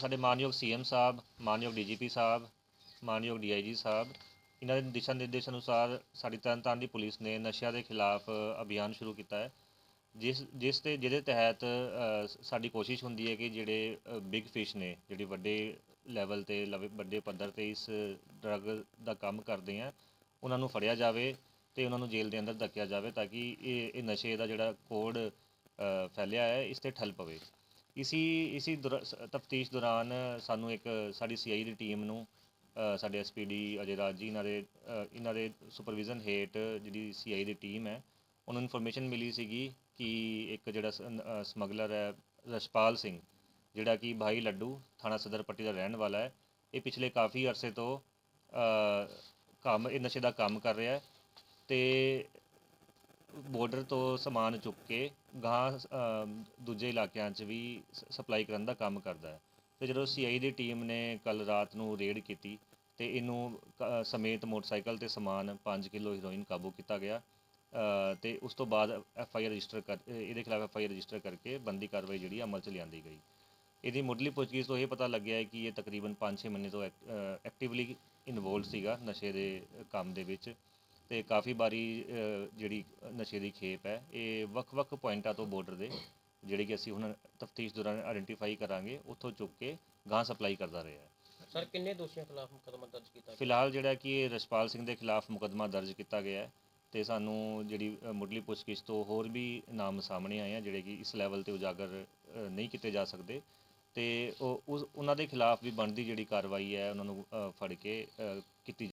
ਸਾਡੇ ਮਾਨਯੋਗ ਸੀਐਮ ਸਾਹਿਬ, ਮਾਨਯੋਗ ਡੀਜੀਪੀ ਸਾਹਿਬ, ਮਾਨਯੋਗ ਡੀਆਈਜੀ ਸਾਹਿਬ, ਇਹਨਾਂ ਦੇ ਦਿਸ਼ਾ ਨਿਰਦੇਸ਼ ਅਨੁਸਾਰ ਸਾਡੀ ਤਰਨਤਾਰਨ ਦੀ ਪੁਲਿਸ ਨੇ ਨਸ਼ਿਆਂ ਦੇ ਖਿਲਾਫ ਅਭਿਆਨ ਸ਼ੁਰੂ ਕੀਤਾ ਹੈ। ਜਿਸ ਜਿਸ ਤੇ, ਜਿਹਦੇ ਤਹਿਤ ਸਾਡੀ ਕੋਸ਼ਿਸ਼ ਹੁੰਦੀ ਹੈ ਕਿ ਜਿਹੜੇ ਬਿਗ ਫਿਸ਼ ਨੇ, ਜਿਹੜੇ ਵੱਡੇ ਲੈਵਲ ਤੇ, ਲਵੇ- ਵੱਡੇ ਪੱਧਰ ਤੇ ਇਸ ਡਰੱਗ ਦਾ ਕੰਮ ਕਰਦੇ ਆ, ਉਹਨਾਂ ਨੂੰ ਫੜਿਆ ਜਾਵੇ ਤੇ ਉਹਨਾਂ ਨੂੰ ਜੇਲ੍ਹ ਦੇ ਅੰਦਰ ਧੱਕਿਆ ਜਾਵੇ ਤਾਂ ਕਿ ਇਹ ਇਹ ਨਸ਼ੇ ਦਾ ਜਿਹੜਾ ਕੋਡ ਫੈਲਿਆ ਹੈ, ਇਸ ਤੇ ਠੱਲ ਪਵੇ। ਇਸੀ ਇਸੀ ਤਫਤੀਸ਼ ਦੌਰਾਨ ਸਾਨੂੰ ਇੱਕ ਸਾਡੀ ਸੀਆਈ ਦੀ ਟੀਮ ਨੂੰ ਅ, ਸਾਡੇ ਐਸਪੀਡੀ ਅਜੇ ਰਾਜ ਜੀ ਇਹਨਾਂ ਦੇ ਇਹਨਾਂ ਦੇ ਸੁਪਰਵਿਜ਼ਨ ਹੇਠ ਜਿਹੜੀ ਸੀਆਈ ਦੀ ਟੀਮ ਹੈ ਉਹਨੂੰ ਇਨਫੋਰਮੇਸ਼ਨ ਮਿਲੀ ਸੀਗੀ ਕਿ ਇੱਕ ਜਿਹੜਾ ਸਮਗਲਰ ਹੈ ਰਸ਼ਪਾਲ ਸਿੰਘ ਜਿਹੜਾ ਕਿ ਭਾਈ ਲੱਡੂ ਥਾਣਾ ਸਦਰ ਪੱਟੀ ਦਾ ਰਹਿਣ ਵਾਲਾ ਹੈ ਇਹ ਪਿਛਲੇ ਕਾਫੀ ਅਰਸੇ ਤੋਂ ਕੰਮ ਇਹ ਨਸ਼ੇ ਦਾ ਕੰਮ ਕਰ ਰਿਹਾ ਹੈ ਤੇ ਬਾਰਡਰ ਤੋਂ ਸਮਾਨ ਚੁੱਕ ਕੇ ਗਾਂ ਦੂਜੇ ਇਲਾਕਿਆਂ 'ਚ ਵੀ ਸਪਲਾਈ ਕਰਨ ਦਾ ਕੰਮ ਕਰਦਾ ਹੈ। ਤੇ ਜਦੋਂ ਸੀਆਈ ਦੀ ਟੀਮ ਨੇ ਕੱਲ ਰਾਤ ਨੂੰ ਰੇਡ ਕੀਤੀ ਤੇ ਇਹਨੂੰ ਕ- ਸਮੇਤ ਮੋਟਰਸਾਈਕਲ ਤੇ ਸਮਾਨ 5 ਕਿਲੋ ਹੀਰੋਇਨ ਕਾਬੂ ਕੀਤਾ ਗਿਆ ਅ, ਤੇ ਉਸ ਤੋਂ ਬਾਅਦ ਐਫ ਆਈ ਆਰ ਰਜਿਸਟਰ ਕਰ ਇਹਦੇ ਖਿਲਾਫ ਐਫ ਆਈ ਆਰ ਰਜਿਸਟਰ ਕਰਕੇ ਬੰਦੀ ਕਾਰਵਾਈ ਜਿਹੜੀ ਅਮਲ 'ਚ ਲਿਆਂਦੀ ਗਈ। ਇਹਦੀ ਮੁੱਢਲੀ ਪੁੱਛਗਿੱਛ ਤੋਂ ਇਹ ਪਤਾ ਲੱਗਿਆ ਹੈ ਕਿ ਇਹ ਤਕਰੀਬਨ 5-6 ਮਹੀਨੇ ਤੋਂ ਐਕਟਿਵਲੀ ਇਨਵੋਲਵ ਸੀਗਾ ਨਸ਼ੇ ਦੇ ਕੰਮ ਦੇ ਵਿੱਚ। ਤੇ ਕਾਫੀ ਵਾਰੀ ਜਿਹੜੀ ਨਸ਼ੇ ਦੀ ਖੇਪ ਹੈ ਇਹ ਵੱਖ-ਵੱਖ ਪੁਆਇੰਟਾਂ ਤੋਂ ਬਾਰਡਰ ਦੇ ਜਿਹੜੇ ਕਿ ਅਸੀਂ ਹੁਣ ਤਫਤੀਸ਼ ਦੌਰਾਨ ਆਇਡੈਂਟੀਫਾਈ ਕਰਾਂਗੇ ਉੱਥੋਂ ਚੁੱਕ ਕੇ ਗਾਂ ਸਪਲਾਈ ਕਰਦਾ ਰਿਹਾ ਸਰ ਕਿੰਨੇ ਦੋਸ਼ੀਆਂ ਖਿਲਾਫ ਮੁਕੱਦਮਾ ਦਰਜ ਕੀਤਾ ਫਿਲਹਾਲ ਜਿਹੜਾ ਕਿ ਇਹ ਰਸ਼ਪਾਲ ਸਿੰਘ ਦੇ ਖਿਲਾਫ ਮੁਕੱਦਮਾ ਦਰਜ ਕੀਤਾ ਗਿਆ ਹੈ ਤੇ ਸਾਨੂੰ ਜਿਹੜੀ ਮੁੱਢਲੀ ਪੁੱਛਗਿੱਛ ਤੋਂ ਹੋਰ ਵੀ ਨਾਮ ਸਾਹਮਣੇ ਆਏ ਆ ਜਿਹੜੇ ਕਿ ਇਸ ਲੈਵਲ ਤੇ ਉਜਾਗਰ ਨਹੀਂ ਕੀਤੇ ਜਾ ਸਕਦੇ। ਤੇ ਉਹ ਉਹਨਾਂ ਦੇ ਖਿਲਾਫ ਵੀ ਬਣਦੀ ਜਿਹੜੀ ਕਾਰਵਾਈ ਹੈ ਉਹਨਾਂ ਨੂੰ ਫੜ ਕੇ ਕੀਤੀ